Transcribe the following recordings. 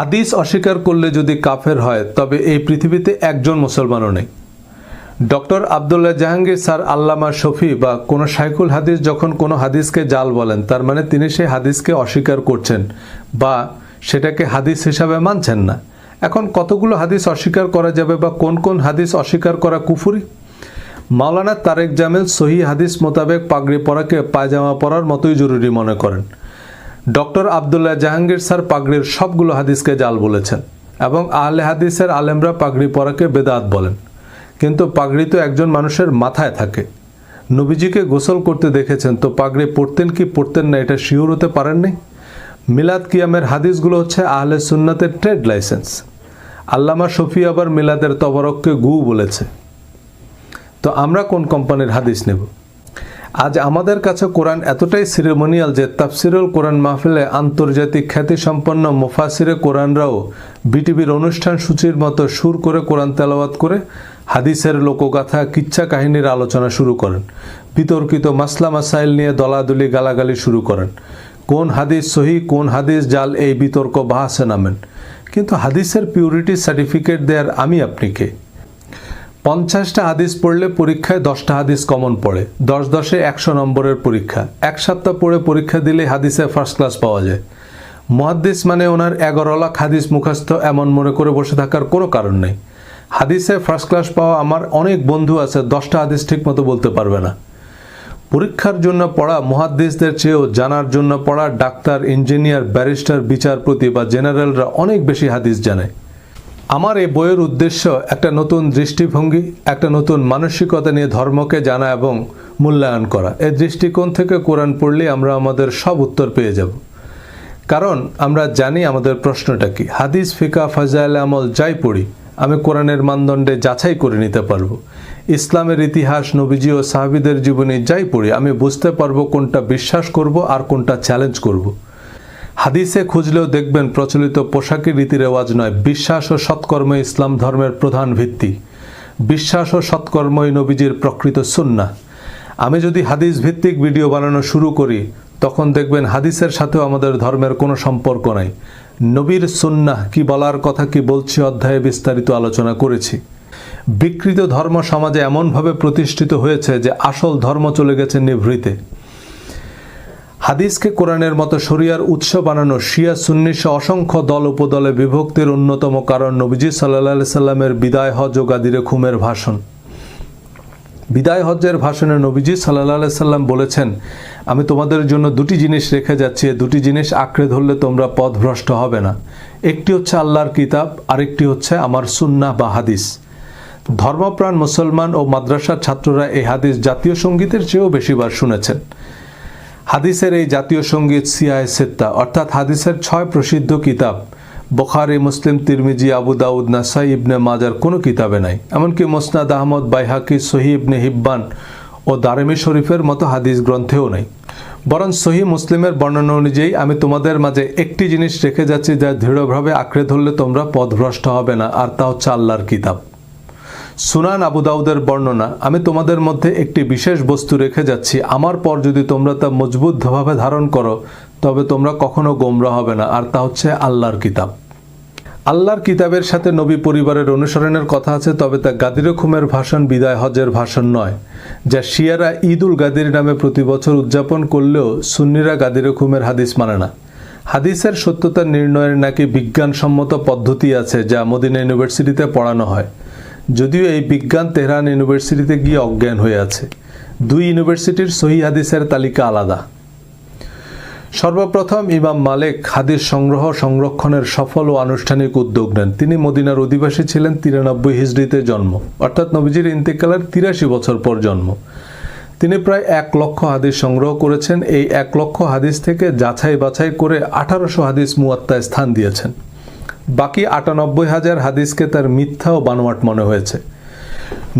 হাদিস অস্বীকার করলে যদি কাফের হয়, তবে এই পৃথিবীতে একজন মুসলমানও নেই। ডক্টর আবদুল্লাহ জাহাঙ্গীর স্যার আল্লামা শফি বা কোনো শাইকুল হাদিস যখন কোনো হাদিসকে জাল বলেন, তার মানে তিনি সেই হাদিসকে অস্বীকার করছেন বা সেটাকে হাদিস হিসাবে মানছেন না। এখন কতগুলো হাদিস অস্বীকার করা যাবে বা কোন কোন হাদিস অস্বীকার করা কুফুরি? মাওলানা তারেক জামিল সহি হাদিস মোতাবেক পাগড়ি পরাকে পায়জামা পরার মতোই জরুরি মনে করেন। ডক্টর আবদুল্লাহ জাহাঙ্গীর স্যার পাগড়ির সবগুলো হাদিসকে জাল বলেছেন এবং আহলে হাদিসের আলেমরা পাগড়ি পরাকে বেদাত বলেন। কিন্তু পাগড়ি তো একজন মানুষের মাথায় থাকে। নবীজিকে গোসল করতে দেখেছেন, তো পাগড়ি পড়তেন কি পড়তেন না এটা শিওর হতে পারেননি? মিলাদ কিয়ামের হাদিসগুলো হচ্ছে আহলে সুন্নাতের ট্রেড লাইসেন্স। আল্লামা শফি আবার মিলাদের তবরককে গু বলেছে। তো আমরা কোন কোম্পানির হাদিস নেব? আজ আমাদের কাছে কোরআন এতটাই সিরেমোনিয়াল যে তাফসিরুল কোরআন মাহফিলে আন্তর্জাতিক খ্যাতিসম্পন্ন মুফাসিরে কোরআনরাও বিটিভির অনুষ্ঠান সূচির মতো সুর করে কোরআন তেলাওয়াত করে হাদিসের লোকগাথা, কিচ্ছা কাহিনীর আলোচনা শুরু করেন। বিতর্কিত মাসলা মাসাইল নিয়ে দলাদলি গালাগালি শুরু করেন। কোন হাদিস সহি, কোন হাদিস জাল এই বিতর্ক বাহাসে নামেন। কিন্তু হাদিসের পিউরিটি সার্টিফিকেট দেওয়ার আমি আপনি কে? পঞ্চাশটা হাদিস পড়লে পরীক্ষায় দশটা হাদিস কমন পড়ে। দশ দশে একশো নম্বরের পরীক্ষা। এক সপ্তাহ পড়ে পরীক্ষা দিলে হাদিসে ফার্স্ট ক্লাস পাওয়া যায়। মহাদ্দিস মানে ওনার এগারো লাখ হাদিস মুখস্থ এমন মনে করে বসে থাকার কোনো কারণ নেই। হাদিসে ফার্স্ট ক্লাস পাওয়া আমার অনেক বন্ধু আছে, দশটা হাদিস ঠিক মতো বলতে পারবে না। পরীক্ষার জন্য পড়া মহাদ্দিসদের চেয়েও জানার জন্য পড়া ডাক্তার, ইঞ্জিনিয়ার, ব্যারিস্টার, বিচারপতি বা জেনারেলরা অনেক বেশি হাদিস জানে। আমার এই বইয়ের উদ্দেশ্য একটা নতুন দৃষ্টিভঙ্গি, একটা নতুন মানসিকতা নিয়ে ধর্মকে জানা এবং মূল্যায়ন করা। এই দৃষ্টিকোণ থেকে কোরআন পড়লে আমরা আমাদের সব উত্তর পেয়ে যাব। কারণ আমরা জানি আমাদের প্রশ্নটা কি। হাদিস, ফিকা, ফাজাইল, আমল যাই পড়ি, আমি কোরআনের মানদণ্ডে যাচাই করে নিতে পারব। ইসলামের ইতিহাস, নবীজি ও সাহাবিদের জীবনী যাই পড়ি, আমি বুঝতে পারব কোনটা বিশ্বাস করব আর কোনটা চ্যালেঞ্জ করব। হাদিসে খুঁজলেও দেখবেন প্রচলিত পোশাকের রীতি রেওয়াজ নয়, বিশ্বাস ও সৎকর্ম ইসলাম ধর্মের প্রধান ভিত্তি। বিশ্বাস ও সৎকর্মই নবীজির প্রকৃত সুন্না আমি যদি হাদিস ভিত্তিক ভিডিও বানানো শুরু করি, তখন দেখবেন হাদিসের সাথেও আমাদের ধর্মের কোনো সম্পর্ক নাই। নবীর সুন্না কি বলার কথা কি বলছি অধ্যায়ে বিস্তারিত আলোচনা করেছি। বিকৃত ধর্ম সমাজে এমনভাবে প্রতিষ্ঠিত হয়েছে যে আসল ধর্ম চলে গেছে নিভৃতে। হাদিসকে কোরআনের মতো শরিয়ার উৎস বানানো শিয়া সুন্নিস অসংখ্য দল উপদলে বিভক্তির অন্যতম কারণ নবীজি সাল্লাহ সাল্লামের বিদায় হজ ও গাদিরে খুমের ভাষণ। বিদায় হজ্জের ভাষণে নবীজি সাল্লাহ সাল্লাম বলেছেন, আমি তোমাদের জন্য দুটি জিনিস রেখে যাচ্ছি দুটি জিনিস আঁকড়ে ধরলে তোমরা পথভ্রষ্ট হবে না। একটি হচ্ছে আল্লাহর কিতাব, আরেকটি হচ্ছে আমার সুন্না বা হাদিস। ধর্মপ্রাণ মুসলমান ও মাদ্রাসার ছাত্ররা এই হাদিস জাতীয় সঙ্গীতের চেয়েও বেশিবার শুনেছেন। হাদিসের এই জাতীয় সংগীত সিয়ায় সেত্তা অর্থাৎ হাদিসের ছয় প্রসিদ্ধ কিতাব, বখারি, মুসলিম, তিরমিজি, আবু দাউদ, নাসাই, ইবনে মাজার, কোনো কিতাবে নাই। এমনকি মোসনাদ আহমদ, বাইহাকি সহি ইবনে হিব্বান ও দারেমি শরীফের মতো হাদিস গ্রন্থেও নেই। বরং সহি মুসলিমের বর্ণনা অনুযায়ী আমি তোমাদের মাঝে একটি জিনিস রেখে যাচ্ছি যা দৃঢ়ভাবে আঁকড়ে ধরলে তোমরা পথভ্রষ্ট হবে না, আর তা হচ্ছে আল্লাহর কিতাব। সুনান আবু দাউদের বর্ণনা, আমি তোমাদের মধ্যে একটি বিশেষ বস্তু রেখে যাচ্ছি। আমার পর যদি তোমরা তা মজবুতভাবে ধারণ করো, তবে তোমরা কখনো গোমরা হবে না। আর তা হচ্ছে আল্লাহর কিতাব। আল্লাহর কিতাবের সাথে নবী পরিবারের অনুসরণের কথা আছে, তবে তা গাদির খুমের ভাষণ বিদায় হজের ভাষণ নয়। যা শিয়ারা ঈদ উল গাদির নামে প্রতি বছর উদযাপন করলেও সুন্নিরা গাদির খুমের হাদিস মানে না। হাদিসের সত্যতা নির্ণয়ের নাকি বিজ্ঞানসম্মত পদ্ধতি আছে, যা মদিনা ইউনিভার্সিটিতে পড়ানো হয়। যদিও এই বিজ্ঞান তেহরান ইউনিভার্সিটিতে গিয়ে অজ্ঞান হয়ে আছে। দুই ইউনিভার্সিটির সহি হাদিসের তালিকা আলাদা। সর্বপ্রথম ইমাম মালেক হাদিস সংগ্রহ সংরক্ষণের সফল ও আনুষ্ঠানিক উদ্যোগ নেন। তিনি মদিনার অধিবাসী ছিলেন তিরানব্বই হিজড়িতে জন্ম। অর্থাৎ নবীজির ইন্তেকালের তিরাশি বছর পর জন্ম। তিনি প্রায় এক লক্ষ হাদিস সংগ্রহ করেছেন। এই এক লক্ষ হাদিস থেকে যাচাই বাছাই করে আঠারোশো হাদিস মুয়াত্তায় স্থান দিয়েছেন। বাকি আটানব্বই হাজার হাদিসকে তার মিথ্যা ও বানোয়াট মনে হয়েছে।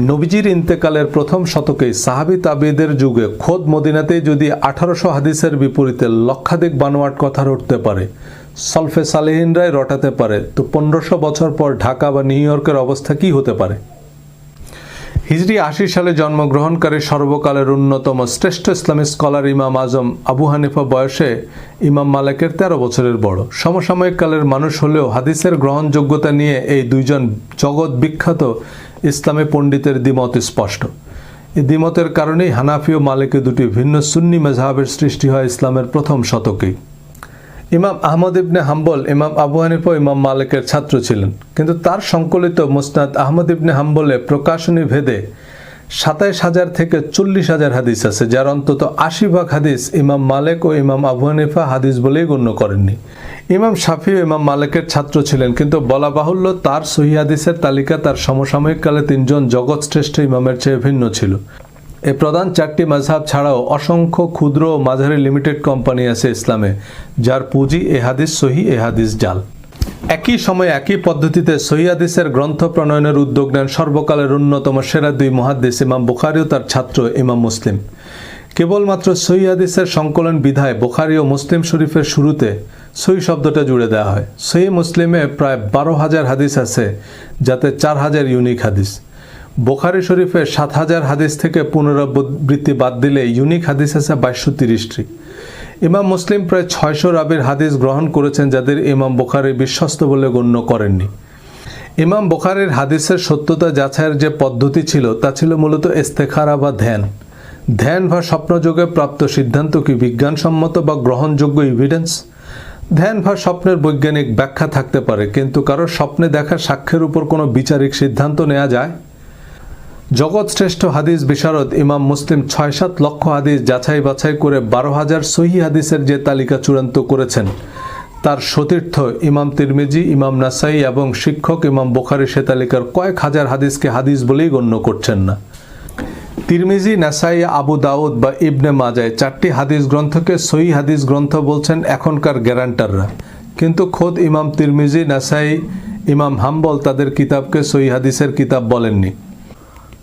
নবীজির ইন্তেকালের প্রথম শতকে সাহাবি তাবিদের যুগে খোদ মদিনাতে যদি আঠারোশো হাদিসের বিপরীতে লক্ষাধিক বানোয়াট কথা রটতে পারে, সলফে সালেহিনরাই রটাতে পারে, তো পনেরোশো বছর পর ঢাকা বা নিউ ইয়র্কের অবস্থা কী হতে পারে? হিজরি আশি সালে জন্মগ্রহণকারী সর্বকালের অন্যতম শ্রেষ্ঠ ইসলামী স্কলার ইমাম আজম আবু হানিফা বয়সে ইমাম মালেকের তেরো বছরের বড়। সমসাময়িক কালের মানুষ হলেও হাদিসের গ্রহণযোগ্যতা নিয়ে এই দুইজন জগৎ বিখ্যাত ইসলামী পণ্ডিতের দ্বিমত স্পষ্ট। এই দ্বিমতের কারণেই হানাফি ও মালিকে দুটি ভিন্ন সুন্নি মেজাহাবের সৃষ্টি হয় ইসলামের প্রথম শতকেই। ইমাম আহমদ ইবনে হাম্বল, ইমাম আবু হানিফা ইমাম মালিকের ছাত্র ছিলেন। কিন্তু তার সংকলিত মুসনাদ আহমদ ইবনে হাম্বলে প্রকাশনী ভেদে সাতাইশ হাজার থেকে চল্লিশ হাজার হাদিস আছে, যার অন্তত আশি ভাগ হাদিস ইমাম মালেক ও ইমাম আবু হানিফা হাদিস বলেই গণ্য করেননি। ইমাম শাফি ইমাম মালেকের ছাত্র ছিলেন, কিন্তু বলা বাহুল্য তার সহি হাদিসের তালিকা তার সমসাময়িক কালে তিনজন জগৎ শ্রেষ্ঠ ইমামের চেয়ে ভিন্ন ছিল। এই প্রধান চারটি মাঝহাব ছাড়াও অসংখ্য ক্ষুদ্র ও মাঝারি লিমিটেড কোম্পানি আছে ইসলামে, যার পুঁজি এ হাদিস সহি, এ হাদিস জাল। একই সময়ে একই পদ্ধতিতে সহি হাদিসের গ্রন্থ প্রণয়নের উদ্যোগ নেন সর্বকালের অন্যতম সেরা দুই মহাদ্দেশ ইমাম বুখারি ও তার ছাত্র ইমাম মুসলিম। কেবলমাত্র সহি হাদিসের সংকলন বিধায় বুখারি ও মুসলিম শরীফের শুরুতে সহি শব্দটা জুড়ে দেওয়া হয়। সহি মুসলিমে প্রায় বারো হাজার হাদিস আছে, যাতে চার হাজার ইউনিক হাদিস। বোখারি শরীফে সাত হাজার হাদিস থেকে পুনরাবৃত্তি বাদ দিলে ইউনিক হাদিস আছে বাইশশো তিরিশটি। ইমাম মুসলিম প্রায় ছয়শো রাবির হাদিস গ্রহণ করেছেন যাদের ইমাম বোখারি বিশ্বস্ত বলে গণ্য করেননি। ইমাম বোখারির হাদিসের সত্যতা যাচাইয়ের যে পদ্ধতি ছিল, তা ছিল মূলত ইস্তেখারা বা ধ্যান। ধ্যান বা স্বপ্নযোগে প্রাপ্ত সিদ্ধান্ত কি বিজ্ঞানসম্মত বা গ্রহণযোগ্য ইভিডেন্স ধ্যান বা স্বপ্নের বৈজ্ঞানিক ব্যাখ্যা থাকতে পারে, কিন্তু কারও স্বপ্নে দেখা সাক্ষ্যের উপর কোনো বিচারিক সিদ্ধান্ত নেওয়া যায়? জগৎ শ্রেষ্ঠ হাদিস বিশারদ ইমাম মুসলিম ছয় সাত লক্ষ হাদিস যাচাই বাছাই করে বারো হাজার সহি হাদিসের যে তালিকা চূড়ান্ত করেছেন। তার সতীর্থ ইমাম তিরমিজি, ইমাম নাসাই এবং শিক্ষক ইমাম বোখারি সে তালিকার কয়েক হাজার হাদিসকে হাদিস বলেই গণ্য করছেন না। তিরমিজি, নাসাই, আবু দাউদ বা ইবনে মাজায় চারটি হাদিস গ্রন্থকে সহি হাদিস গ্রন্থ বলছেন এখনকার গ্যারান্টাররা। কিন্তু খোদ ইমাম তিরমিজি, নাসাই, ইমাম হাম্বল তাদের কিতাবকে সহি হাদিসের কিতাব বলেননি।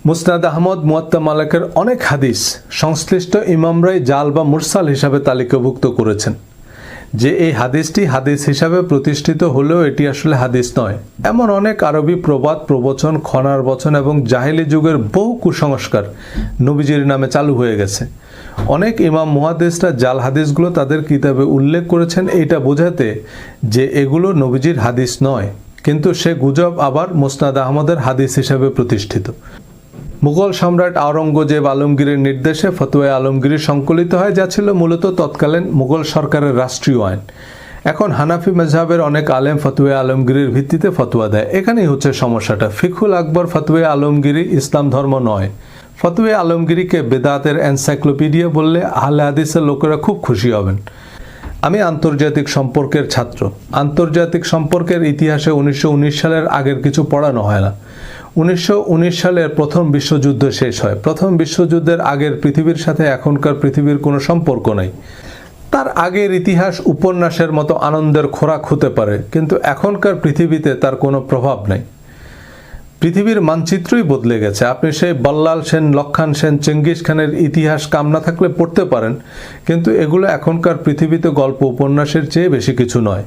মুসনাদ আহমদ, মুয়াত্তা মালাকের অনেক হাদিস সংশ্লিষ্ট ইমামরাই জাল বা মুরসাল হিসাবে তালিকাভুক্ত করেছেন। যে এই হাদিসটি হাদিস হিসাবে প্রতিষ্ঠিত হলেও এটি আসলে হাদিস নয়। এমন অনেক আরবি প্রবাদ, প্রবচন খনার বচন এবং জাহেলি যুগের বহু কুসংস্কার নবীজির নামে চালু হয়ে গেছে। অনেক ইমাম মুহাদ্দিসরা জাল হাদিসগুলো তাদের কিতাবে উল্লেখ করেছেন, এটা বোঝাতে যে এগুলো নবীজির হাদিস নয়। কিন্তু সে গুজব আবার মুসনাদ আহমদের হাদিস হিসাবে প্রতিষ্ঠিত। মুঘল সম্রাট আওরঙ্গজেব আলমগীরের নির্দেশে ফতুয়া আলমগীর সংকলিত হয়, যা ছিল মূলত তৎকালীন মুঘল সরকারের রাষ্ট্রীয় আইন। এখন হানাফি মেজহাবের অনেক আলেম ফতুয়া আলমগীরের ভিত্তিতে ফতুয়া দেয়। এখানেই হচ্ছে সমস্যাটা। ফিকুল আকবর ফতুয়া আলমগীরি ইসলাম ধর্ম নয়। ফতুয়া আলমগীরিকে বেদাতের এনসাইক্লোপিডিয়া বললে আহলে হাদিসের লোকেরা খুব খুশি হবেন। আমি আন্তর্জাতিক সম্পর্কের ছাত্র। আন্তর্জাতিক সম্পর্কের ইতিহাসে উনিশশো উনিশ সালের আগের কিছু পড়ানো হয় না। উনিশশো উনিশ সালের প্রথম বিশ্বযুদ্ধ শেষ হয়। প্রথম বিশ্বযুদ্ধের আগের পৃথিবীর সাথে এখনকার পৃথিবীর কোনো সম্পর্ক নেই। তার আগের ইতিহাস উপন্যাসের মতো আনন্দের খোরাক হতে পারে, কিন্তু এখনকার পৃথিবীতে তার কোনো প্রভাব নেই। পৃথিবীর মানচিত্রই বদলে গেছে। আপনি সেই বল্লাল সেন লক্ষণ সেন, চেঙ্গিস খানের ইতিহাস কামনা থাকলে পড়তে পারেন, কিন্তু এগুলো এখনকার পৃথিবীতে গল্প উপন্যাসের চেয়ে বেশি কিছু নয়।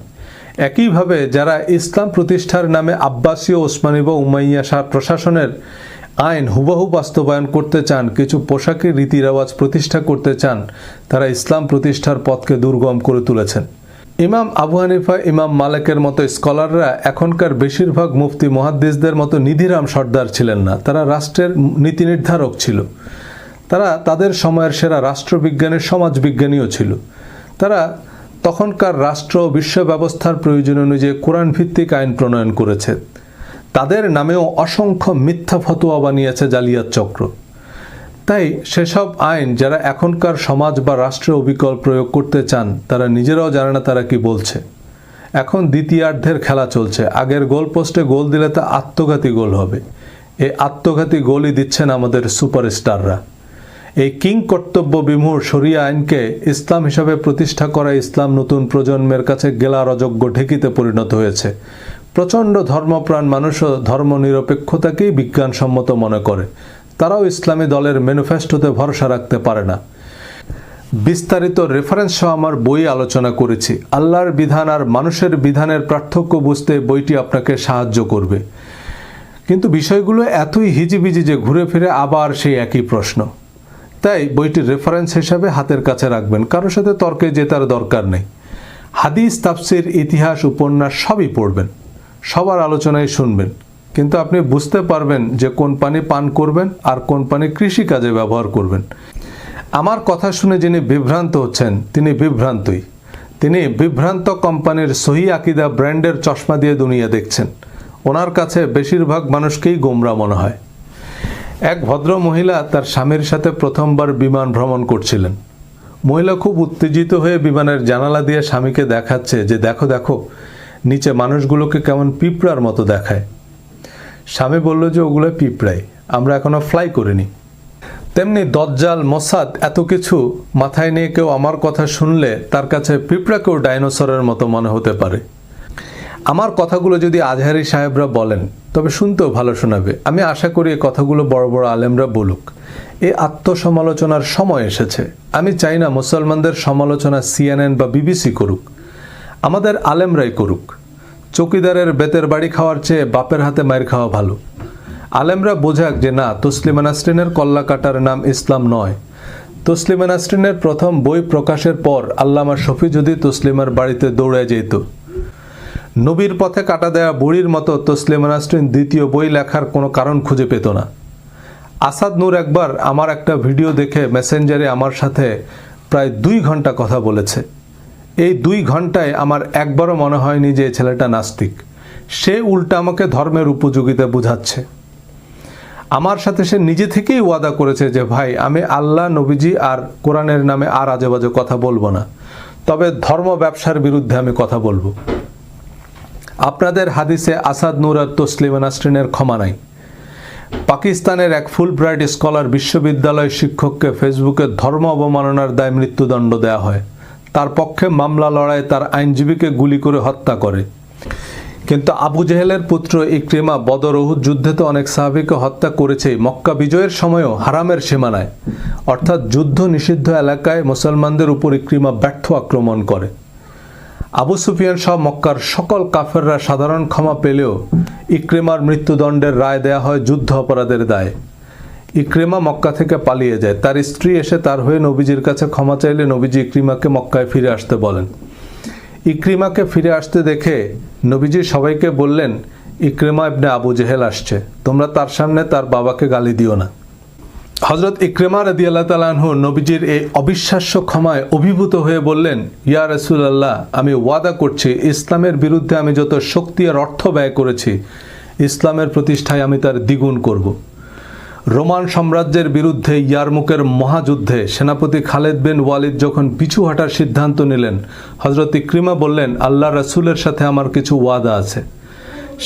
একইভাবে যারা ইসলাম প্রতিষ্ঠার নামে আব্বাসীয় ওসমানী বা উমাইয়া শাহ প্রশাসনের আইন হুবাহু বাস্তবায়ন করতে চান, কিছু পোশাকের রীতি রেওয়াজ প্রতিষ্ঠা করতে চান, তারা ইসলাম প্রতিষ্ঠার পথকে দুর্গম করে তুলেছেন। ইমাম আবু হানিফা, ইমাম মালেকের মতো স্কলাররা এখনকার বেশিরভাগ মুফতি মহাদ্দিসদের মতো নিধিরাম সর্দার ছিলেন না। তারা রাষ্ট্রের নীতি নির্ধারক ছিল। তারা তাদের সময়ের সেরা রাষ্ট্রবিজ্ঞানের সমাজবিজ্ঞানীও ছিল। তারা তখনকার রাষ্ট্র বিশ্ব ব্যবস্থার প্রয়োজন অনুযায়ী কোরআন ভিত্তিক আইন প্রণয়ন করেছে। তাদের নামেও অসংখ্য মিথ্যা ফতোয়া বানিয়েছে জালিয়াত চক্র। তাই সেসব আইন যারা এখনকার সমাজ বা রাষ্ট্রে অবিকল প্রয়োগ করতে চান, তারা নিজেরাও জানে না তারা কি বলছে। এখন দ্বিতীয়ার্ধের খেলা চলছে। আগের গোল পোস্টে গোল দিলে তা আত্মঘাতী গোল হবে। এই আত্মঘাতী গোলই দিচ্ছেন আমাদের সুপারস্টাররা। এই কিং কর্তব্য বিমূঢ় শরিয়া আইনকে ইসলাম হিসাবে প্রতিষ্ঠা করা ইসলাম নতুন প্রজন্মের কাছে গেলার অযোগ্য ঢেকিতে পরিণত হয়েছে। প্রচণ্ড ধর্মপ্রাণ মানুষও ধর্মনিরপেক্ষতাকেই বিজ্ঞানসম্মত মনে করে। তারাও ইসলামী দলের ম্যানিফেস্টোতে ভরসা রাখতে পারে না। বিস্তারিত রেফারেন্স সহ আমার বই আলোচনা করেছি। আল্লাহর বিধান আর মানুষের বিধানের পার্থক্য বুঝতে বইটি আপনাকে সাহায্য করবে। কিন্তু বিষয়গুলো এতই হিজিবিজি যে ঘুরে ফিরে আবার সেই একই প্রশ্ন। তাই বইটির রেফারেন্স হিসাবে হাতের কাছে রাখবেন। কারোর সাথে তর্কে জেতার দরকার নেই। হাদিস, তাফসির, ইতিহাস, উপন্যাস সবই পড়বেন। সবার আলোচনায় শুনবেন। কিন্তু আপনি বুঝতে পারবেন যে কোন পানি পান করবেন আর কোন পানি কৃষিকাজে ব্যবহার করবেন। আমার কথা শুনে যিনি বিভ্রান্ত হচ্ছেন, তিনি বিভ্রান্তই। তিনি বিভ্রান্ত কোম্পানির সহি আকিদা ব্র্যান্ডের চশমা দিয়ে দুনিয়া দেখছেন। ওনার কাছে বেশিরভাগ মানুষকেই গোমরা মনে হয়। এক ভদ্র মহিলা তার স্বামীর সাথে প্রথমবার বিমান ভ্রমণ করছিলেন। মহিলা খুব উত্তেজিত হয়ে বিমানের জানালা দিয়ে স্বামীকে দেখাচ্ছে যে, দেখো দেখো, নিচে মানুষগুলোকে কেমন পিঁপড়ার মতো দেখায়। স্বামী বলল যে ওগুলো পিঁপড়াই, আমরা এখনও ফ্লাই করিনি। তেমনি দজ্জাল মোসাদ এত কিছু মাথায় নিয়ে কেউ আমার কথা শুনলে তার কাছে পিঁপড়াকেও ডাইনোসরের মতো মনে হতে পারে। আমার কথাগুলো যদি আজহারি সাহেবরা বলেন, তবে শুনতেও ভালো শোনাবে। আমি আশা করি এই কথাগুলো বড় বড় আলেমরা বলুক। এই আত্মসমালোচনার সময় এসেছে। আমি চাই না মুসলমানদের সমালোচনা সিএনএন বা বিবিসি করুক। আমাদের আলেমরাই করুক। চৌকিদারের বেতের বাড়ি খাওয়ার চেয়ে বাপের হাতে মায়ের খাওয়া ভালো। আলেমরা বোঝাক যে না, তসলিমা নাসরিনের কল্লা কাটার নাম ইসলাম নয়। তসলিমা নাসরিনের প্রথম বই প্রকাশের পর আল্লামা শফি যদি তসলিমার বাড়িতে দৌড়ে যেত নবীর পথে কাটা দেয়া বুড়ির মতো তসলিমা নাসরিন দ্বিতীয় বই লেখার কোনো কারণ খুঁজে পেত না। আসাদ নূর একবার আমার একটা ভিডিও দেখে মেসেঞ্জারে আমার সাথে প্রায় দুই ঘণ্টা কথা বলেছে। এই দুই ঘন্টায় আমার একবারও মনে হয়নি যে ছেলেটা নাস্তিক। সে উল্টা আমাকে ধর্মের উপযোগিতা বুঝাচ্ছে। আমার সাথে সে নিজে থেকেই ওয়াদা করেছে যে, ভাই, আমি আল্লাহ, নবীজি আর কোরআনের নামে আর আজেবাজে কথা বলব না। তবে ধর্ম ব্যবসার বিরুদ্ধে আমি কথা বলব। আপনাদের হাদিসে আসাদ নূর আর তসলিমা নাসরিনের ক্ষমা নাই। পাকিস্তানের এক ফুল ব্রাইট স্কলার বিশ্ববিদ্যালয় শিক্ষককে ফেসবুকে ধর্ম অবমাননার দায় মৃত্যুদণ্ড দেওয়া হয়। তার পক্ষে মামলা লড়াই তার আইনজীবীকে গুলি করে হত্যা করে। কিন্তু আবু জেহেলের পুত্র ইক্রিমা বদর উহুদ যুদ্ধে তো অনেক সাহাবিকে হত্যা করেছেই। মক্কা বিজয়ের সময়ও হারামের সীমানায়। অর্থাৎ যুদ্ধ নিষিদ্ধ এলাকায় মুসলমানদের উপর ইক্রিমা ব্যর্থ আক্রমণ করে। আবু সুফিয়ান সহ মক্কার সকল কাফেররা সাধারণ ক্ষমা পেলেও ইক্রেমার মৃত্যুদণ্ডের রায় দেয়া হয় যুদ্ধ অপরাধের দায়। ইক্রেমা মক্কা থেকে পালিয়ে যায়। তার স্ত্রী এসে তার হয়ে নবীজির কাছে ক্ষমা চাইলে নবীজি ইক্রিমাকে মক্কায় ফিরে আসতে বলেন। ইক্রিমাকে ফিরে আসতে দেখে নবীজি সবাইকে বললেন, ইক্রিমা ইবনে আবু জেহেল আসছে। তোমরা তার সামনে তার বাবাকে গালি দিও না। হজরত ইক্রেমা রদি আল্লাহ তালাহ নবীজির এই অবিশ্বাস্য ক্ষমায় অভিভূত হয়ে বললেন, ইয়া রসুলাল্লাহ, আমি ওয়াদা করছি, ইসলামের বিরুদ্ধে আমি যত শক্তি আর অর্থ ব্যয় করেছি, ইসলামের প্রতিষ্ঠায় আমি তার দ্বিগুণ করব। রোমান সাম্রাজ্যের বিরুদ্ধে ইয়ারমুকের মহাযুদ্ধে সেনাপতি খালেদ বিন ওয়ালিদ যখন পিছু হাঁটার সিদ্ধান্ত নিলেন হজরত ইক্রিমা বললেন আল্লাহ রসুলের সাথে আমার কিছু ওয়াদা আছে।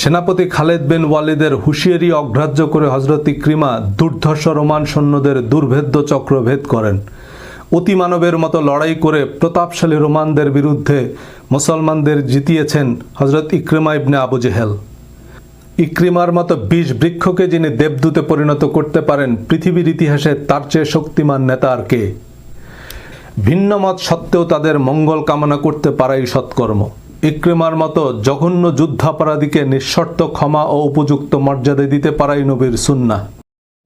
সেনাপতি খালেদ বিন ওয়ালিদের হুঁশিয়ারি অগ্রাহ্য করে হজরত ইক্রিমা দুর্ধর্ষ রোমান সৈন্যদের দুর্ভেদ্য চক্র ভেদ করেন। অতিমানবের মতো লড়াই করে প্রতাপশালী রোমানদের বিরুদ্ধে মুসলমানদের জিতিয়েছেন হজরত ইক্রিমা ইবনে আবু জেহেল। ইক্রিমার মতো বিষ বৃক্ষকে যিনি দেবদূতে পরিণত করতে পারেন, পৃথিবীর ইতিহাসে তার চেয়ে শক্তিমান নেতা আর কে? ভিন্ন মত সত্ত্বেও তাদের মঙ্গল কামনা করতে পারাই সৎকর্ম। ইক্রিমার মতো জঘন্য যুদ্ধাপরাধীকে নিঃশর্ত ক্ষমা ও উপযুক্ত মর্যাদা দিতে পারাই নবীর সুন্না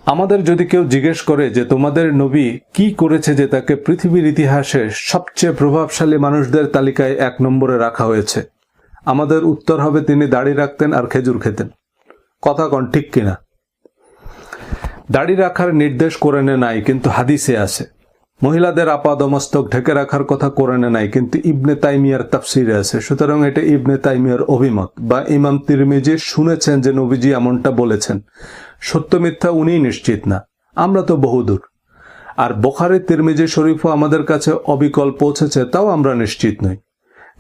আমাদের যদি কেউ জিজ্ঞেস করে যে তোমাদের নবী কি করেছে যে তাকে পৃথিবীর ইতিহাসে সবচেয়ে প্রভাবশালী মানুষদের তালিকায় এক নম্বরে রাখা হয়েছে, আমাদের উত্তর হবে তিনি দাড়ি রাখতেন আর খেজুর খেতেন। কথা কন ঠিক কিনা? দাড়ি রাখার নির্দেশ কোরআনে নাই, কিন্তু হাদিসে আছে। মহিলাদের আপাদমস্তক ঢেকে রাখার কথা কোরআনে নাই, কিন্তু ইবনে তাইমিয়ার তাফসিরে আছে। সুতরাং এটা ইবনে তাইমিয়ার অভিমত। বা ইমাম তিরমিজি শুনেছেন যে নবীজি এমনটা বলেছেন। সত্য মিথ্যা উনিই নিশ্চিত না। আমরা তো বহুদূর। আর বোখারে তিরমিজি শরীফও আমাদের কাছে অবিকল পৌঁছেছে, তাও আমরা নিশ্চিত নই।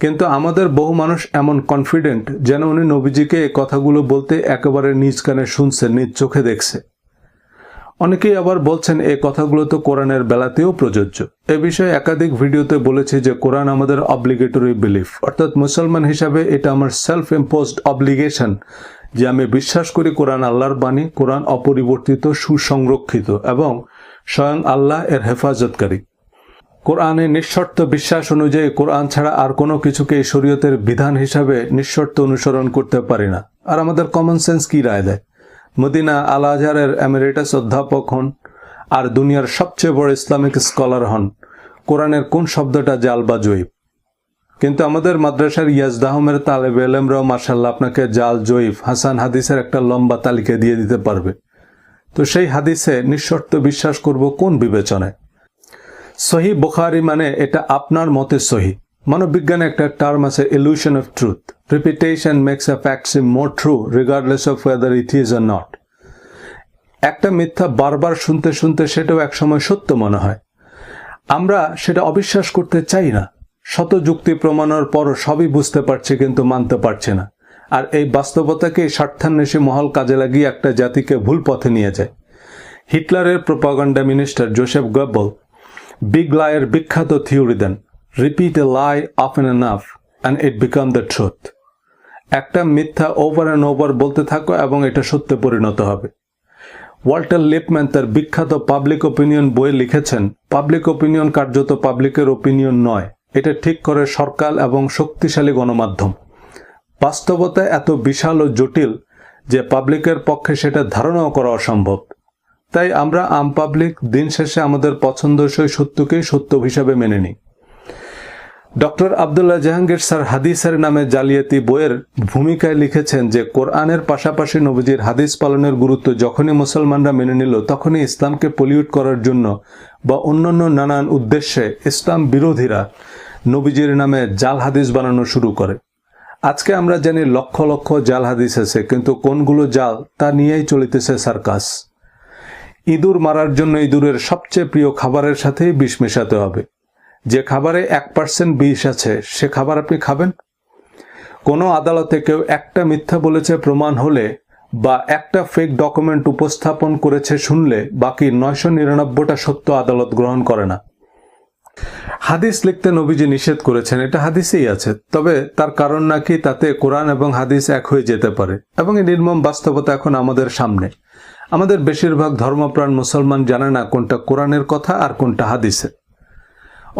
কিন্তু আমাদের বহু মানুষ এমন কনফিডেন্ট যেন উনি নবীজিকে এই কথাগুলো বলতে একেবারে নিজ কানে শুনছে, নিজ চোখে দেখছে। অনেকেই আবার বলছেন এই কথাগুলো তো কোরআনের বেলাতেও প্রযোজ্য। এ বিষয়ে একাধিক ভিডিওতে বলেছি যে কোরআন আমাদের অব্লিগেটরি বিলিফ অর্থাৎ মুসলমান হিসাবে এটা আমার সেলফ ইম্পোজড অব্লিগেশন যে আমি বিশ্বাস করি কোরআন আল্লাহর বাণী, কোরআন অপরিবর্তিত, সুসংরক্ষিত এবং স্বয়ং আল্লাহ এর হেফাজতকারী। কোরআনে নিঃশর্ত বিশ্বাস অনুযায়ী কোরআন ছাড়া আর কোনো কিছুকে শরীয়তের বিধান হিসাবে নিঃশর্ত অনুসরণ করতে পারি না। আর আমাদের কমন সেন্স কি রায় দেয়? মদিনা আল আজহারের এমিরেটাস অধ্যাপক হন আর দুনিয়ার সবচেয়ে বড় ইসলামিক স্কলার হন। কোরআনের কোন শব্দটা জাল বা জয়ীব? কিন্তু আমাদের মাদ্রাসার ইয়াজদাহমের তালেব এলেমরাও মার্শাল্লাহ আপনাকে জাল জয়ীফ হাসান হাদিসের একটা লম্বা তালিকা দিয়ে দিতে পারবে। তো সেই হাদিসে নিঃশর্ত বিশ্বাস করব কোন বিবেচনায়? সহি বুখারি মানে এটা আপনার মতে সহি। মানববিজ্ঞানে একটা টার্ম আছে illusion of truth repetition makes a fact more true regardless of whether it is or not একটা মিথ্যা বারবার শুনতে শুনতে সেটাও একসময় সত্য মনে হয়। আমরা সেটা অবিশ্বাস করতে চাই না। শত যুক্তি প্রমাণের পরও সবই বুঝতে পারছি কিন্তু মানতে পারছে না। আর এই বাস্তবতাকে স্বার্থান্বেষী মহল কাজে লাগিয়ে একটা জাতিকে ভুল পথে নিয়ে যায়। হিটলারের propaganda minister Joseph Goebbels, big লায়ের বিখ্যাত theory then. Repeat a lie often enough, and it become the truth. একটা মিথ্যা ওভার অ্যান্ড ওভার বলতে থাকো এবং এটা সত্যে পরিণত হবে। ওয়াল্টার লিপম্যান তার বিখ্যাত পাবলিক ওপিনিয়ন বইয়ে লিখেছেন পাবলিক ওপিনিয়ন কার্যত পাবলিকের ওপিনিয়ন নয়, এটা ঠিক করে সরকার এবং শক্তিশালী গণমাধ্যম। বাস্তবতা এত বিশাল ও জটিল যে পাবলিকের পক্ষে সেটা ধারণাও করা অসম্ভব। তাই আমরা আম পাবলিক দিন শেষে আমাদের পছন্দসই সত্যকেই সত্য হিসাবে মেনে নিই। ডক্টর আবদুল্লাহ জাহাঙ্গীর স্যার হাদিসের নামে জালিয়াতি বইয়ের ভূমিকায় লিখেছেন যে, কোরআনের পাশাপাশি নবীজির হাদিস পালনের গুরুত্ব যখনই মুসলমানরা মেনে নিল, তখনই ইসলামকে পলিউট করার জন্য বা অন্যান্য নানান উদ্দেশ্যে ইসলাম বিরোধীরা নবীজির নামে জাল হাদিস বানানো শুরু করে। আজকে আমরা জানি লক্ষ লক্ষ জাল হাদিস আছে, কিন্তু কোনগুলো জাল তা নিয়েই চলিতেছে সার্কাস। ইঁদুর মারার জন্য ইঁদুরের সবচেয়ে প্রিয় খাবারের সাথেই বিষ মেশাতে হবে। যে খাবারে এক পার্সেন্ট বিষ আছে, সে খাবার আপনি খাবেন? কোনো আদালতে কেউ একটা মিথ্যা বলেছে প্রমাণ হলে বা একটা ফেক ডকুমেন্ট উপস্থাপন করেছে শুনলে বাকি নয়শো নিরানব্বইটা সত্য আদালত গ্রহণ করে না। হাদিস লিখতে নবীজি নিষেধ করেছেন, এটা হাদিসেই আছে, তবে তার কারণ নাকি তাতে কোরআন এবং হাদিস এক হয়ে যেতে পারে, এবং এই নির্মম বাস্তবতা এখন আমাদের সামনে। আমাদের বেশিরভাগ ধর্মপ্রাণ মুসলমান জানে না কোনটা কোরআনের কথা আর কোনটা হাদিসের।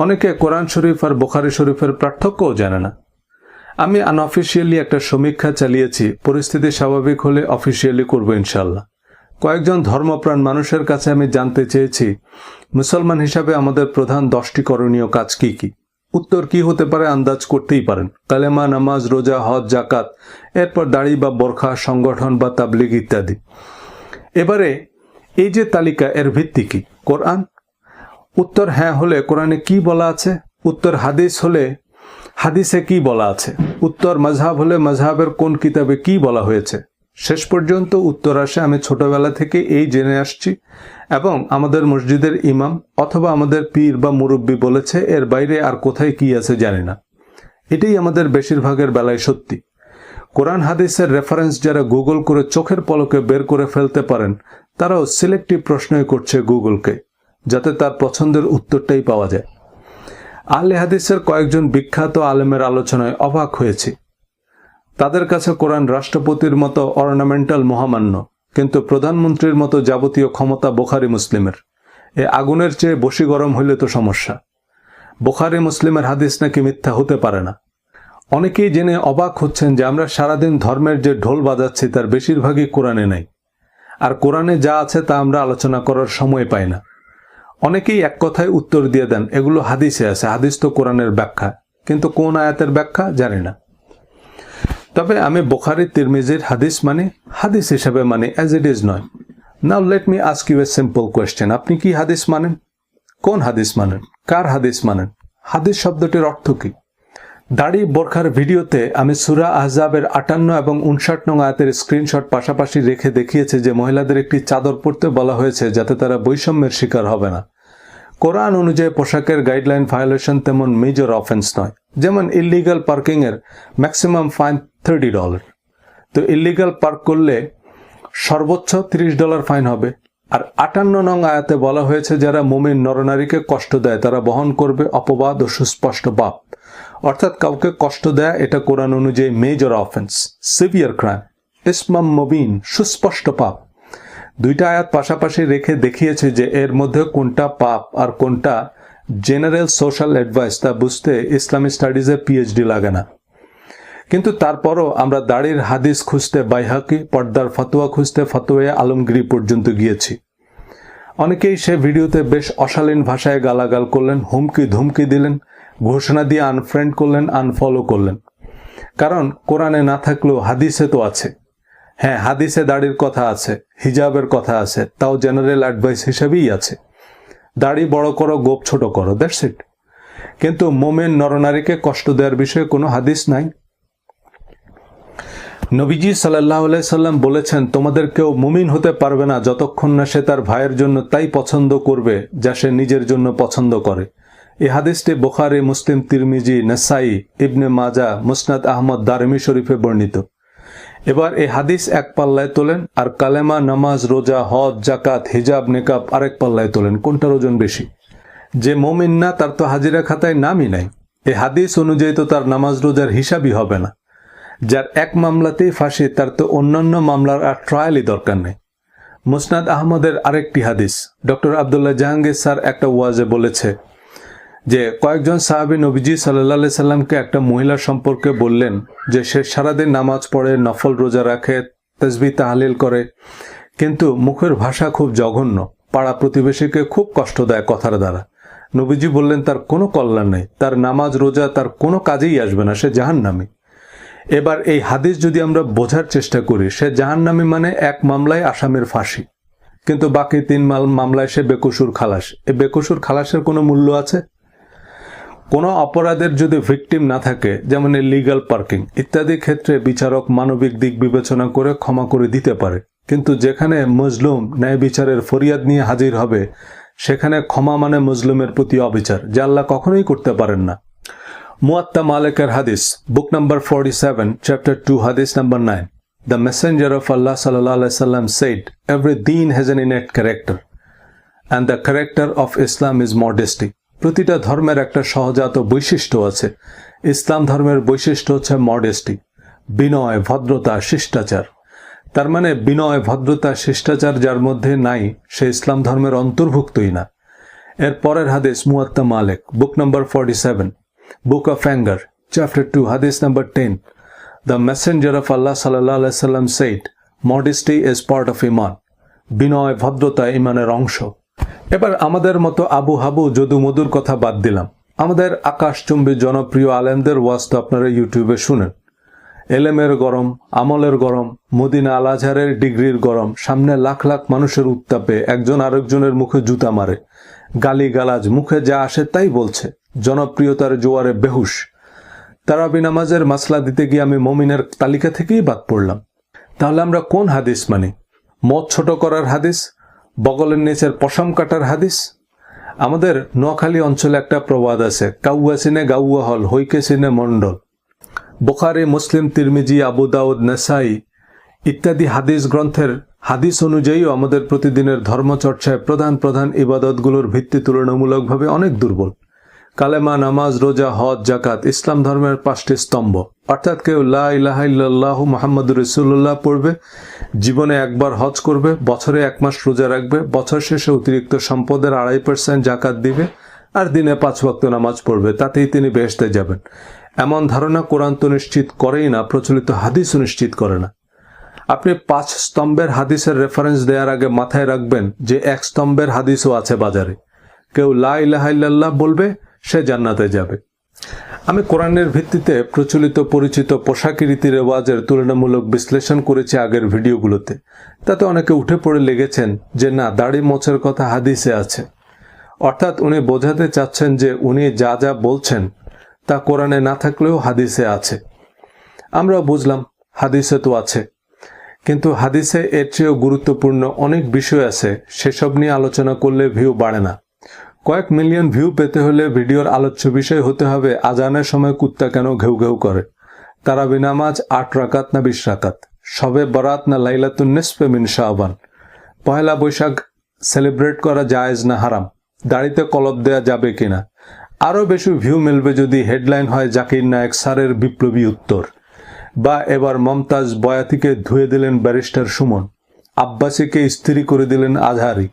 অনেকে কোরআন শরীফ আর বোখারি শরীফের পার্থক্যও জানে না। আমি আনঅফিসিয়ালি একটা সমীক্ষা চালিয়েছি, পরিস্থিতি স্বাভাবিক হলে অফিসিয়ালি করব ইনশাল্লাহ কয়েকজন ধর্মপ্রাণ মানুষের কাছে আমি জানতে চেয়েছি, মুসলমান হিসাবে আমাদের প্রধান দশটি করণীয় কাজ কি কি? উত্তর কি হতে পারে আন্দাজ করতেই পারেন। কালেমা, নামাজ, রোজা, হজ জাকাত এরপর দাড়ি বা বরখা, সংগঠন বা তাবলিগ ইত্যাদি। এবারে এই যে তালিকা, এর ভিত্তি কি? কোরআন উত্তর হ্যাঁ হলে কোরআনে কি বলা আছে? উত্তর হাদিস হলে হাদিসে কি বলা আছে? উত্তর মজহাব হলে মজহাবের কোন কিতাবে কি বলা হয়েছে? শেষ পর্যন্ত উত্তর আসে। আমি ছোটবেলা থেকে এই জেনে আসছি। এবং আমাদের মসজিদের ইমাম অথবা আমাদের পীর বা মুরব্বী বলেছে, এর বাইরে আর কোথায় কি আছে জানি না। এটাই আমাদের বেশিরভাগের বেলায় সত্যি। কোরআন হাদিসের রেফারেন্স যারা গুগল করে চোখের পলকে বের করে ফেলতে পারেন, তারাও সিলেক্টিভ প্রশ্নই করছে গুগলকে যাতে তার পছন্দের উত্তরটাই পাওয়া যায়। আলে হাদিসের কয়েকজন বিখ্যাত আলেমের আলোচনায় অবাক হয়েছি। তাদের কাছে কোরআন রাষ্ট্রপতির মতো অর্নামেন্টাল মহামান্য, কিন্তু প্রধানমন্ত্রীর মতো যাবতীয় ক্ষমতা বোখারি মুসলিমের। এ আগুনের চেয়ে বসি গরম হইলে তো সমস্যা। বোখারি মুসলিমের হাদিস নাকি মিথ্যা হতে পারে না। অনেকেই জেনে অবাক হচ্ছেন যে আমরা সারাদিন ধর্মের যে ঢোল বাজাচ্ছি তার বেশিরভাগই কোরআনে নাই। আর কোরআনে যা আছে তা আমরা আলোচনা করার সময় পাই না। অনেকেই এক কথায় উত্তর দিয়ে দেন, এগুলো হাদিসে আছে, হাদিস তো কোরআনের ব্যাখ্যা, কিন্তু কোন আয়াতের ব্যাখ্যা জানি না। তবে আমি বোখারি, তিরমিজির হাদিস মানে হাদিস হিসাবে মানে অ্যাজ ইট ইজ নয়। Now let me ask you a simple question আপনি কি হাদিস মানেন? কোন হাদিস মানেন? কার হাদিস মানেন? হাদিস শব্দটির অর্থ কি? দাড়ি বোরখার ভিডিওতে আমি সুরা আহজাবের আটান্ন এবং উনষাট নং আয়াতের স্ক্রিনশট পাশাপাশি রেখে দেখিয়েছে যে মহিলাদের একটি চাদর পরতে বলা হয়েছে যাতে তারা বৈষম্যের শিকার হবে না। কোরআন অনুযায়ী পোশাকের গাইডলাইন ভায়োলেশন তেমন মেজর অফেন্স নয়। যেমন ইলিগাল পার্কিং এর ম্যাক্সিমাম ফাইন থার্টি ডলার তো ইলিগাল পার্ক করলে সর্বোচ্চ তিরিশ ডলার ফাইন হবে। আর আটান্ন নং আয়াতে বলা হয়েছে, যারা মুমিন নরনারীকে কষ্ট দেয়, তারা বহন করবে অপবাদ ও সুস্পষ্ট পাপ। অর্থাৎ কাউকে কষ্ট দেয়া, এটা কোরআন অনুযায়ী মেজর অফেন্স সিভিয়ার ক্রাইম ইসমাম মবিন সুস্পষ্ট পাপ। দুইটা আয়াত পাশাপাশি রেখে দেখিয়েছে যে এর মধ্যে কোনটা পাপ আর কোনটা জেনারেল সোশ্যাল অ্যাডভাইস তা বুঝতে ইসলামী স্টাডিজে পিএইচডি লাগে না। কিন্তু তারপরও আমরা দাড়ির হাদিস খুঁজতে, বাইহাকি পর্দার ফতোয়া খুঁজতে, ফতোয়া আলমগিরি পর্যন্ত গিয়েছি। অনেকেই সে ভিডিওতে বেশ অশালীন ভাষায় গালাগাল করলেন, হুমকি ধুমকি দিলেন ঘোষণা দিয়ে আনফ্রেন্ড করলেন আনফলো করলেন। কারণ কোরআনে না থাকলেও হাদিসে তো আছে। হ্যাঁ হাদিসে দাড়ির কথা আছে, হিজাবের কথা আছে, তাও জেনারেল অ্যাডভাইস হিসেবেই আছে। দাড়ি বড় করো, গোপ ছোট করো দ্যাটস ইট কিন্তু মোমেন নরনারীকে কষ্ট দেওয়ার বিষয়ে কোনো হাদিস নাই। নবীজি সাল্লাহ সাল্লাম বলেছেন, তোমাদের কেউ মুমিন হতে পারবে না যতক্ষণ না সে তার ভাইয়ের জন্য তাই পছন্দ করবে, যা সে নিজের জন্য পছন্দ করে। এই হাদিসটি বোখারি, মুসলিম, তিরমিজি, নাসাই, ইবনে মাজা মুসনাদ আহমদ দারমি শরীফে বর্ণিত। এবার এই হাদিস এক পাল্লায় তোলেন আর কালেমা, নামাজ, রোজা, হজ জাকাত হিজাব, নেকাব আরেক পাল্লায় তোলেন। কোনটার ওজন বেশি? যে মমিন না, তার তো হাজিরা খাতায় নামই নাই। এই হাদিস অনুযায়ী তো তার নামাজ, রোজার হিসাবই হবে না। যার এক মামলাতেই ফাঁসি, তার তো অন্যান্য মামলার আর ট্রায়ালই দরকার নেই। মুসনাদ আহমদের আরেকটি হাদিস। ডক্টর আবদুল্লাহ জাহাঙ্গীর স্যার একটা ওয়াজে বলেছে যে কয়েকজন সাহাবি নবীজি সাল্লাহ সাল্লামকে একটা মহিলা সম্পর্কে বললেন যে সে সারাদিন নামাজ পড়ে, নফল রোজা রাখে তসবি তাহলিল করে। কিন্তু মুখের ভাষা খুব জঘন্য। পাড়া প্রতিবেশীকে খুব কষ্ট দেয় কথার দ্বারা। নবীজি বললেন, তার কোনো কল্যাণ নেই। তার নামাজ, রোজা, তার কোনো কাজেই আসবে না। সে জাহান্নামী। এবার এই হাদিস যদি আমরা বোঝার চেষ্টা করি, সে জাহান্নামী মানে এক মামলায় আসামের ফাঁসি। কিন্তু বাকি তিন মাল, মামলায় সে বেকসুর খালাস। এই বেকসুর খালাসের কোনো মূল্য আছে? কোনো অপরাধের যদি ভিকটিম না থাকে, যেমন লিগাল পার্কিং ইত্যাদি ক্ষেত্রে বিচারক মানবিক দিক বিবেচনা করে ক্ষমা করে দিতে পারে। কিন্তু যেখানে মজলুম ন্যায় বিচারের ফরিয়াদ নিয়ে হাজির হবে, সেখানে ক্ষমা মানে মজলুমের প্রতি অবিচার, যা আল্লাহ কখনোই করতে পারেন না। মুয়াত্তা মালেকের হাদিস book number forty seven chapter two হাদিস number nine the messenger of আল্লাহ সাল্লাহ সাল্লাম সেড এভরি দিন has an innate character and the character of Islam is modesty প্রতিটা ধর্মের একটা সহজাত বৈশিষ্ট্য আছে। ইসলাম ধর্মের বৈশিষ্ট্য হচ্ছে মডেস্টি বিনয়, ভদ্রতা, শিষ্টাচার। তার মানে বিনয়, ভদ্রতা, শিষ্টাচার যার মধ্যে নাই, সে ইসলাম ধর্মের অন্তর্ভুক্তই না। এর পরের হাদিস মুয়াত্তা মালিক book number forty seven book of anger chapter two হাদিস number ten the messenger of আল্লাহ সাল্লাহ সাল্লাম said modesty is part of ইমান বিনয়, ভদ্রতা ইমানের অংশ। এবার আমাদের মতো আবু হাবু যদু মধুর কথা বাদ দিলাম। আমাদের আকাশচুম্বী জনপ্রিয় আলেমদের ওয়াজ তো আপনারা ইউটিউবে শুনেন। এলেমের গরম, আমলের গরম, মদিনা আল আজহারের ডিগ্রির গরম, সামনে লাখ লাখ মানুষের উত্তাপে একজন আরেকজনের মুখে জুতা মারে। গালি গালাজ মুখে যা আসে তাই বলছে। জনপ্রিয়তার জোয়ারে বেহুশ। তারাবি নামাজের মাসলা দিতে গিয়ে আমি মমিনের তালিকা থেকেই বাদ পড়লাম। তাহলে আমরা কোন হাদিস মানি? মদ ছোট করার হাদিস বগলের নিচের পশম কাটার হাদিস? আমাদের নোয়াখালী অঞ্চলে একটা প্রবাদ আছে, কাউয়া সিনে গাউয়া হল, হইকে সিনে মণ্ডল। বোখারে, মুসলিম, তিরমিজি, আবু দাউদ, নেসাই ইত্যাদি হাদিস গ্রন্থের হাদিস অনুযায়ীও আমাদের প্রতিদিনের ধর্মচর্চায় প্রধান প্রধান ইবাদতগুলোর ভিত্তি তুলনামূলকভাবে অনেক দুর্বল। কালেমা, নামাজ, রোজা, হজ জাকাত ইসলাম ধর্মের পাঁচটি স্তম্ভ। অর্থাৎ কেউ লাহ মোহাম্মদ রসুল্লাহ পড়বে, জীবনে একবার হজ করবে, বছরে এক মাস রোজা রাখবে, বছর শেষে অতিরিক্ত সম্পদের আড়াই পার্সেন্ট জাকাত দিবে আর দিনে পাঁচ ভক্ত নামাজ পড়বে, তাতেই তিনি বেহেস্তে যাবেন। এমন ধারণা কোরআন তো নিশ্চিত করেই না, প্রচলিত হাদিস নিশ্চিত করে না। আপনি পাঁচ স্তম্ভের হাদিসের রেফারেন্স দেওয়ার আগে মাথায় রাখবেন যে এক স্তম্ভের হাদিসও আছে বাজারে। কেউ লা ইলাহা বলবে সে জান্নাতে যাবে। আমি কোরআনের ভিত্তিতে প্রচলিত পরিচিত পোশাকি রীতি রেওয়াজের তুলনামূলক বিশ্লেষণ করেছি আগের ভিডিওগুলোতে। তাতে অনেকে উঠে পড়ে লেগেছেন যে না, দাড়ি মোছের কথা হাদিসে আছে। অর্থাৎ উনি বোঝাতে চাচ্ছেন যে উনি যা যা বলছেন, তা কোরআনে না থাকলেও হাদিসে আছে। আমরা বুঝলাম, হাদিসে তো আছে। কিন্তু হাদিসে এর চেয়েও গুরুত্বপূর্ণ অনেক বিষয় আছে, সেসব নিয়ে আলোচনা করলে ভিউ বাড়ে না। কয়েক মিলিয়ন ভিউ পেতে হলে ভিডিওর আলোচ্য বিষয় হতে হবে, আজানের সময় কুত্তা কেন ঘেউ ঘেউ করে? তারা বিনামাজ আট রাকাত না বিশ রাকাত? সবে বরাত না লাইলাতুন নিসফে মিন শাহবান পয়লা বৈশাখ সেলিব্রেট করা জায়েজ না হারাম? দাড়িতে কলব দেয়া যাবে কিনা? আরও বেশি ভিউ মিলবে যদি হেডলাইন হয় জাকির নায়ক স্যারের বিপ্লবী উত্তর। বা এবার মমতাজ বয়াতিকে ধুয়ে দিলেন ব্যারিস্টার সুমন। আব্বাসীকে স্ত্রী করে দিলেন আজহারি।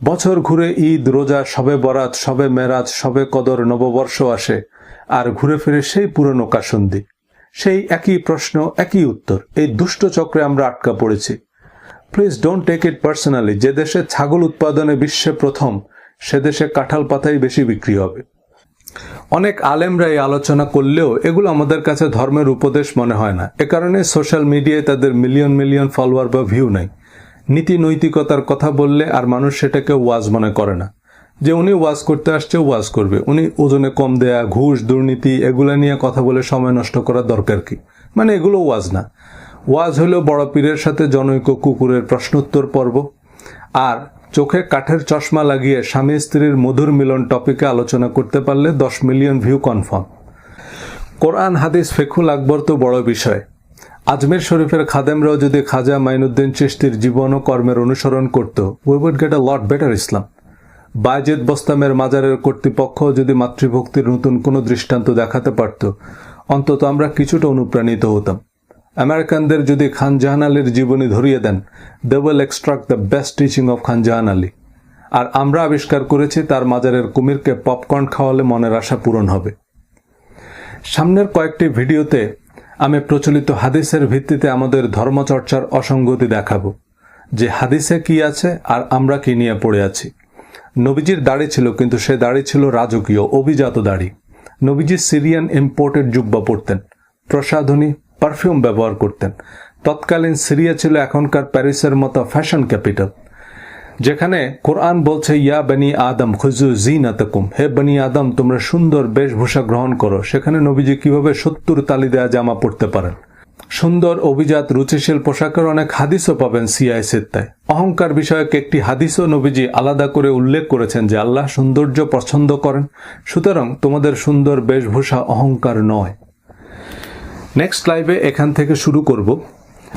বছর ঘুরে ঈদ, রোজা, সবে বরাত, সবে মেরাজ, সবে কদর নববর্ষ আসে, আর ঘুরে ফিরে সেই পুরনো কাসন্দি। সেই একই প্রশ্ন, একই উত্তর, এই দুষ্ট চক্রে আমরা আটকা পড়েছি। Please don't take it personally যে দেশে ছাগল উৎপাদনে বিশ্বে প্রথম, সে দেশে কাঁঠাল পাতাই বেশি বিক্রি হবে। অনেক আলেমরা এই আলোচনা করলেও এগুলো আমাদের কাছে ধর্মের উপদেশ মনে হয় না। এ কারণে সোশ্যাল মিডিয়ায় তাদের মিলিয়ন মিলিয়ন ফলোয়ার বা ভিউ নেই। নীতি নৈতিকতার কথা বললে আর মানুষ সেটাকে ওয়াজ মনে করে না। যে উনি ওয়াজ করতে আসছে, ওয়াজ করবে। উনি ওজনে কম দেয়া, ঘুষ, দুর্নীতি, এগুলো নিয়ে কথা বলে সময় নষ্ট করার দরকার কি? মানে এগুলো ওয়াজ না। ওয়াজ হলো বড় পীরের সাথে জনৈক কুকুরের প্রশ্নোত্তর পর্ব। আর চোখে কাঠের চশমা লাগিয়ে স্বামী স্ত্রীর মধুর মিলন টপিকে আলোচনা করতে পারলে দশ মিলিয়ন ভিউ কনফার্ম। কোরআন, হাদিস ফেকুল আকবর তো বড় বিষয়। আজমের শরীফের খাদেমরাও যদি খাজা মাইনুদ্দিন চিস্তির জীবন ও কর্মের অনুসরণ করত we would get a lot better ইসলাম বায়জেদ বস্তামের মাজারের কর্তৃপক্ষ যদি মাতৃভক্তির নতুন কোনো দৃষ্টান্ত দেখাতে পারত, অন্তত আমরা কিছুটা অনুপ্রাণিত হতাম। আমেরিকানদের যদি খান জাহান আলীর জীবনী ধরিয়ে দেন they will extract the best teaching of Khan Jahan Ali. আর আমরা আবিষ্কার করেছি তার মাজারের কুমিরকে পপকর্ন খাওয়ালে মনের আশা পূরণ হবে। সামনের কয়েকটি ভিডিওতে আমি প্রচলিত হাদিসের ভিত্তিতে আমাদের ধর্মচর্চার অসঙ্গতি দেখাবো, যে হাদিসে কি আছে আর আমরা কি নিয়ে পড়ে আছি। নবীজির দাড়ি ছিল, কিন্তু সে দাড়ি ছিল রাজকীয়, অভিজাত দাড়ি। নবীজি সিরিয়ান ইম্পোর্টেড জুব্বা পরতেন, প্রসাধনী, পারফিউম ব্যবহার করতেন। তৎকালীন সিরিয়া ছিল এখনকার প্যারিসের মতো ফ্যাশন ক্যাপিটাল। যেখানে কোরআন বলছে, ইয়া বনি আদম খুজু জিনাতকুম হে বনি আদম, তোমরা সুন্দর বেশভূষা গ্রহণ করো। সেখানে নবীজি কীভাবে সত্তর তালি দেয়া জামা পরতে পারেন? সুন্দর, অভিজাত, রুচিশীল পোশাকের অনেক হাদিসও পাবেন সিআই সিত্তায়। অহংকার বিষয়ক একটি হাদিসও নবীজি আলাদা করে উল্লেখ করেছেন যে, আল্লাহ সৌন্দর্য পছন্দ করেন। সুতরাং তোমাদের সুন্দর বেশভূষা অহংকার নয়। নেক্সট লাইভে এখান থেকে শুরু করব।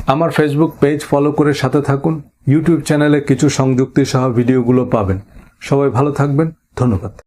আমার ফেসবুক পেজ ফলো করে সাথে থাকুন। ইউটিউব চ্যানেলে কিছু সংযুক্তি সহ ভিডিওগুলো পাবেন। সবাই ভালো থাকবেন। ধন্যবাদ।